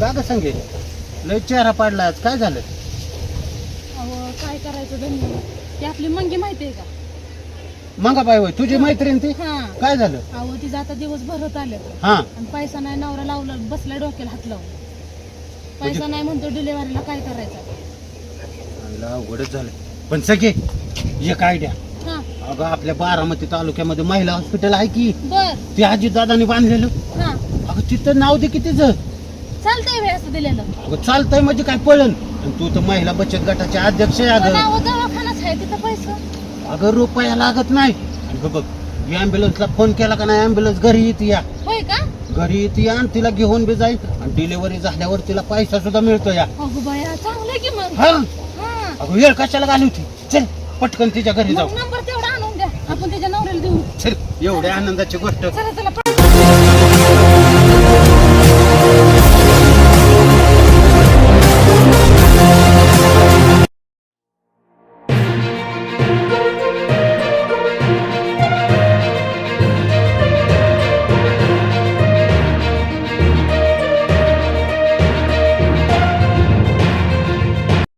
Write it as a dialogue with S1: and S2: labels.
S1: का ग संगे? लय चेहरा पाडला आज. काय झालं?
S2: अहो काय करायचं धन्य? ती आपली मंगी माहिती आहे का?
S1: मंगा बाई होय तुझी मैत्रीण ती?
S2: हा.
S1: काय झालं?
S2: अहो तिचं आता दिवस भरत आले.
S1: हा.
S2: आणि पैसा नाही नवरा लावला बसला डोक्याला हात लावून. पैसा नाही म्हणतो डिलेवरीला काय करायचं?
S1: आईला अवघडच झालं. पण सगळे एक आयडिया
S2: हा.
S1: अगं आपल्या बारामती तालुक्यामध्ये महिला हॉस्पिटल आहे की?
S2: बर.
S1: ते आजी दादानी बांधलेलं.
S2: हा.
S1: अगं तिथं नाव दे की
S2: चालतंय व्यास दिलेलं.
S1: अगं चालतंय म्हणजे काय पळन आणि तू तर महिला बचत गटाचे अध्यक्ष आहे
S2: पण
S1: अगं.
S2: अहो दवाखानाच आहे तिथं पैसा.
S1: अगं रुपया लागत नाही. आणि बघ, बघ ॲम्ब्युलन्सला फोन केला का नाही ॲम्ब्युलन्स घरी येते या.
S2: होय का?
S1: घरी येते या आणि तिला घेऊन बी जाईल आणि डिलिव्हरी झाल्यावर तिला पैसा सुद्धा मिळतो या.
S2: अगो बाया चांगलं की मग.
S1: हा?
S2: हा.
S1: अगं वेळ कशाला घाली होती चल पटकन तिच्या घरी जाऊ.
S2: मग नंबर तेवढा आणून द्या. आपण त्याच्या नवऱ्याला देऊ.
S1: चल एवढ्या आनंदाची गोष्ट.
S2: चला चला